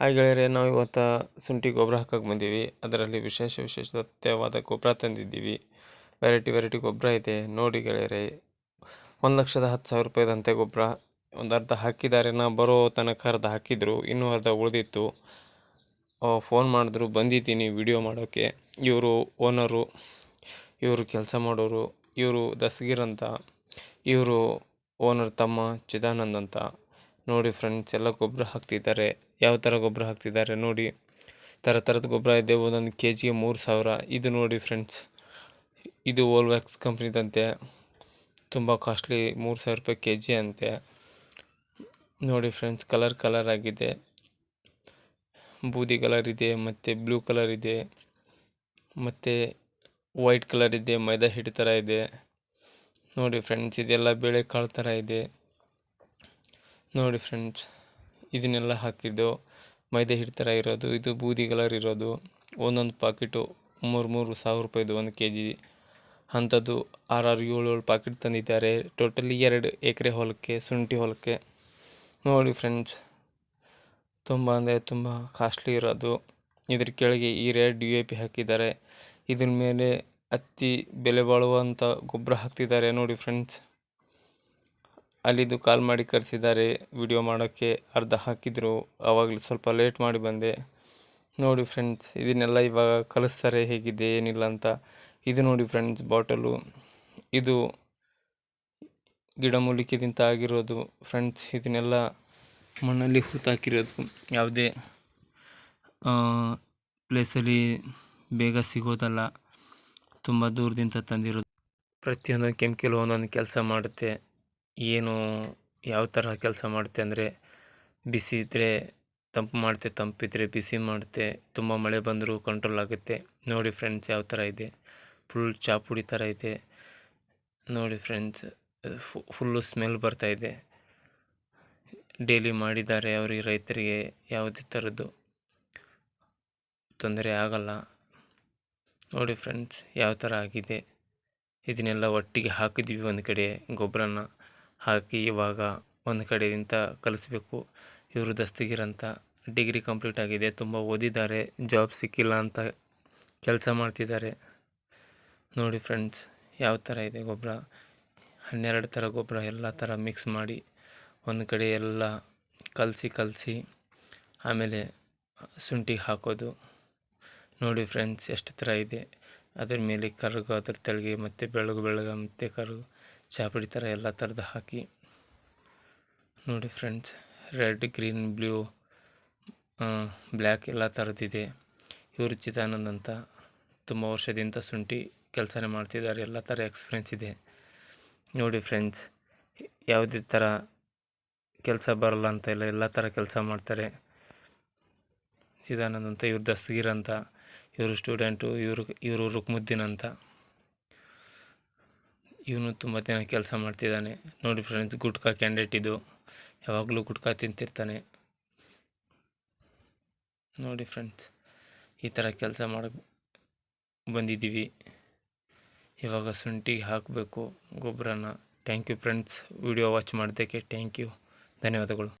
Hi ಗೆಳೆಯರೆ, ನಾವು ಇವತ್ತು ಶುಂಠಿ ಗೊಬ್ಬರ ಹಾಕಕ್ಕೆ ಬಂದೀವಿ. ಅದರಲ್ಲಿ ವಿಶೇಷ ವಿಶೇಷವಾದ ಗೊಬ್ಬರ ತಂದಿದ್ದೀವಿ. ವೆರೈಟಿ ವೆರೈಟಿ ಗೊಬ್ಬರ ಇದೆ. ನೋಡಿ ಗೆಳೆಯರೆ, ಒಂದು ಲಕ್ಷದ ಹತ್ತು ಸಾವಿರ ರೂಪಾಯಿದಂತೆ ಗೊಬ್ಬರ ಒಂದು ಅರ್ಧ ಹಾಕಿದ್ದಾರೆ. ನಾ ಬರೋ ತನಕ ಅರ್ಧ ಹಾಕಿದ್ರು, ಇನ್ನೂ ಅರ್ಧ ಉಳಿದಿತ್ತು. ಫೋನ್ ಮಾಡಿದ್ರು, ಬಂದಿದ್ದೀನಿ ವಿಡಿಯೋ ಮಾಡೋಕ್ಕೆ ಇವರು ಓನರು ಇವರು ಕೆಲಸ ಮಾಡೋರು, ಇವರು ದಸ್ಗೀರ್ ಅಂತ, ಇವರು ಓನರ್ ತಮ್ಮ ಚಿದಾನಂದ್ ಅಂತ. ನೋಡಿ ಫ್ರೆಂಡ್ಸ್ ಎಲ್ಲ ಗೊಬ್ಬರ ಹಾಕ್ತಿದ್ದಾರೆ. ಯಾವ ಥರ ಗೊಬ್ಬರ ಹಾಕ್ತಿದ್ದಾರೆ ನೋಡಿ. ಥರ ಥರದ ಗೊಬ್ಬರ ಇದೆ. ಒಂದೊಂದು ಕೆ ಜಿಗೆ ಮೂರು ಸಾವಿರ. ಇದು ನೋಡಿ ಫ್ರೆಂಡ್ಸ್ ಇದು ಓಲ್ವ್ಯಾಕ್ಸ್ ಕಂಪ್ನಿದಂತೆ. ತುಂಬ ಕಾಸ್ಟ್ಲಿ ಮೂರು ಸಾವಿರ ರೂಪಾಯಿ ಕೆ ಜಿ ಅಂತೆ. ನೋಡಿ ಫ್ರೆಂಡ್ಸ್ ಕಲರ್ ಕಲರ್ ಆಗಿದೆ. ಬೂದಿ ಕಲರ್ ಇದೆ, ಮತ್ತು ಬ್ಲೂ ಕಲರ್ ಇದೆ, ಮತ್ತು ವೈಟ್ ಕಲರ್ ಇದೆ, ಮೈದಾ ಹಿಟ್ಟು ಥರ ಇದೆ. ನೋಡಿ ಫ್ರೆಂಡ್ಸ್ ಇದೆಲ್ಲ ಬೇಳೆಕಾಳು ಥರ ಇದೆ. ನೋಡಿ ಫ್ರೆಂಡ್ಸ್ ಇದನ್ನೆಲ್ಲ ಹಾಕಿದ್ದು ಮೈದಾ ಹಿಟ್ಟು ಥರ ಇರೋದು, ಇದು ಬೂದಿ ಕಲರ್ ಇರೋದು. ಒಂದೊಂದು ಪಾಕಿಟು ಮೂರು ಮೂರು ಸಾವಿರ ರೂಪಾಯಿದು ಒಂದು ಕೆ ಜಿ ಅಂಥದ್ದು ಆರಾರು ಏಳು ಏಳು ಪಾಕಿಟ್ ತಂದಿದ್ದಾರೆ. ಟೋಟಲಿ ಎರಡು ಎಕರೆ ಹೊಲಕ್ಕೆ, ಶುಂಠಿ ಹೊಲಕ್ಕೆ. ನೋಡಿ ಫ್ರೆಂಡ್ಸ್ ತುಂಬ ಅಂದರೆ ತುಂಬ ಕಾಸ್ಟ್ಲಿ ಇರೋದು. ಇದ್ರ ಕೆಳಗೆ ಈ ರೇಟ್ ಯು ಎ ಪಿ ಹಾಕಿದ್ದಾರೆ. ಇದ್ರ ಮೇಲೆ ಅತಿ ಬೆಲೆ ಬಾಳುವಂಥ ಗೊಬ್ಬರ ಹಾಕ್ತಿದ್ದಾರೆ. ನೋಡಿ ಫ್ರೆಂಡ್ಸ್ ಅಲ್ಲಿದ್ದು ಕಾಲ್ ಮಾಡಿ ಕರೆಸಿದ್ದಾರೆ. ವಿಡಿಯೋ ಮಾಡೋಕ್ಕೆ ಅರ್ಧ ಹಾಕಿದರು. ಆವಾಗಲೂ ಸ್ವಲ್ಪ ಲೇಟ್ ಮಾಡಿ ಬಂದೆ. ನೋಡಿ ಫ್ರೆಂಡ್ಸ್ ಇದನ್ನೆಲ್ಲ ಇವಾಗ ಕಲಿಸ್ತಾರೆ ಹೇಗಿದೆ, ಏನಿಲ್ಲ ಅಂತ. ಇದು ನೋಡಿ ಫ್ರೆಂಡ್ಸ್ ಬಾಟಲು ಇದು ಗಿಡಮೂಲಿಕೆದಿಂದ ಆಗಿರೋದು ಫ್ರೆಂಡ್ಸ್ ಇದನ್ನೆಲ್ಲ ಮಣ್ಣಲ್ಲಿ ಹೂತಾಕಿರೋದು ಯಾವುದೇ ಪ್ಲೇಸಲ್ಲಿ ಬೇಗ ಸಿಗೋದಲ್ಲ. ತುಂಬ ದೂರದಿಂದ ತಂದಿರೋದು. ಪ್ರತಿಯೊಂದು ಕೆಮಿಕಲ್ ಒಂದೊಂದು ಕೆಲಸ ಮಾಡುತ್ತೆ. ಏನು ಯಾವ ಥರ ಕೆಲಸ ಮಾಡುತ್ತೆ ಅಂದರೆ ಬಿಸಿ ಇದ್ದರೆ ತಂಪು ಮಾಡುತ್ತೆ ತಂಪಿದ್ರೆ ಬಿಸಿ ಮಾಡುತ್ತೆ, ತುಂಬ ಮಳೆ ಬಂದರೂ ಕಂಟ್ರೋಲ್ ಆಗುತ್ತೆ. ನೋಡಿ ಫ್ರೆಂಡ್ಸ್ ಯಾವ ಥರ ಇದೆ. ಫುಲ್ ಚಾಪುಡಿ ಥರ ಇದೆ. ನೋಡಿ ಫ್ರೆಂಡ್ಸ್ ಫುಲ್ಲು ಸ್ಮೆಲ್ ಬರ್ತಾ ಇದೆ. ಡೈಲಿ ಮಾಡಿದ್ದಾರೆ ಅವರಿಗೆ ರೈತರಿಗೆ ಯಾವುದೇ ಥರದ್ದು ತೊಂದರೆ ಆಗಲ್ಲ. ನೋಡಿ ಫ್ರೆಂಡ್ಸ್ ಯಾವ ಥರ ಆಗಿದೆ. ಇದನ್ನೆಲ್ಲ ಒಟ್ಟಿಗೆ ಹಾಕಿದ್ವಿ ಒಂದು ಕಡೆ ಗೊಬ್ಬರನ. ಹಾಕಿ ಇವಾಗ ಒಂದು ಕಡೆಯಿಂದ ಕಲಿಸ್ಬೇಕು. ಇವರು ದಸ್ತಗಿರ್ ಅಂತ ಡಿಗ್ರಿ ಕಂಪ್ಲೀಟ್ ಆಗಿದೆ, ತುಂಬ ಓದಿದ್ದಾರೆ, ಜಾಬ್ ಸಿಕ್ಕಿಲ್ಲ ಅಂತ ಕೆಲಸ ಮಾಡ್ತಿದ್ದಾರೆ. ನೋಡಿ ಫ್ರೆಂಡ್ಸ್, ಯಾವ ಥರ ಇದೆ ಗೊಬ್ಬರ? ಹನ್ನೆರಡು ಥರ ಗೊಬ್ಬರ ಎಲ್ಲ ಥರ ಮಿಕ್ಸ್ ಮಾಡಿ ಒಂದು ಕಡೆ ಎಲ್ಲ ಕಲಸಿ ಕಲಸಿ ಆಮೇಲೆ ಶುಂಠಿ ಹಾಕೋದು. ನೋಡಿ ಫ್ರೆಂಡ್ಸ್, ಎಷ್ಟು ಥರ ಇದೆ. ಅದ್ರ ಮೇಲೆ ಕರಗು, ಅದ್ರ ತೆಳಗೆ ಮತ್ತು ಬೆಳಗು, ಬೆಳಗ ಮತ್ತು ಕರಗು. ಚಾಪುಡಿ ಥರ ಎಲ್ಲ ಥರದ್ದು ಹಾಕಿ ನೋಡಿ friends, red, green, blue black ಎಲ್ಲ ಥರದ್ದಿದೆ. ಇವರು ಚಿದಾನಂದ್ ಅಂತ ತುಂಬ ವರ್ಷದಿಂದ ಶುಂಠಿ ಕೆಲಸನೇ ಮಾಡ್ತಿದ್ದಾರೆ, ಎಲ್ಲ ಥರ ಎಕ್ಸ್ಪೀರಿಯೆನ್ಸ್ ಇದೆ. ನೋಡಿ ಫ್ರೆಂಡ್ಸ್, ಯಾವುದೇ ಥರ ಕೆಲಸ ಬರಲ್ಲ ಅಂತ ಇಲ್ಲ, ಎಲ್ಲ ಥರ ಕೆಲಸ ಮಾಡ್ತಾರೆ. ಚಿದಾನಂದ್ ಅಂತ, ಇವ್ರು ದಸ್ತಗೀರ್ ಅಂತ, ಇವರು ಸ್ಟೂಡೆಂಟು ಇವರು ಇವರು ರುಕ್ಮುದ್ದೀನ್ ಅಂತ. ಇವನು ತುಂಬ ಜನ ಕೆಲಸ ಮಾಡ್ತಿದ್ದಾನೆ. ನೋಡಿ ಫ್ರೆಂಡ್ಸ್ ಗುಟ್ಕಾ ಕ್ಯಾಂಡಿಡೇಟ್ ಇದು. ಯಾವಾಗಲೂ ಗುಟ್ಕಾ ತಿಂತಿರ್ತಾನೆ. ನೋಡಿ ಫ್ರೆಂಡ್ಸ್ ಈ ಥರ ಕೆಲಸ ಮಾಡಕ್ಕೆ ಬಂದಿದ್ದೀವಿ. ಇವಾಗ ಶುಂಠಿಗೆ ಹಾಕಬೇಕು, ಗೊಬ್ಬರನ. Thank you friends video watch ಮಾಡೋದಕ್ಕೆ ಥ್ಯಾಂಕ್ ಯು ಧನ್ಯವಾದಗಳು.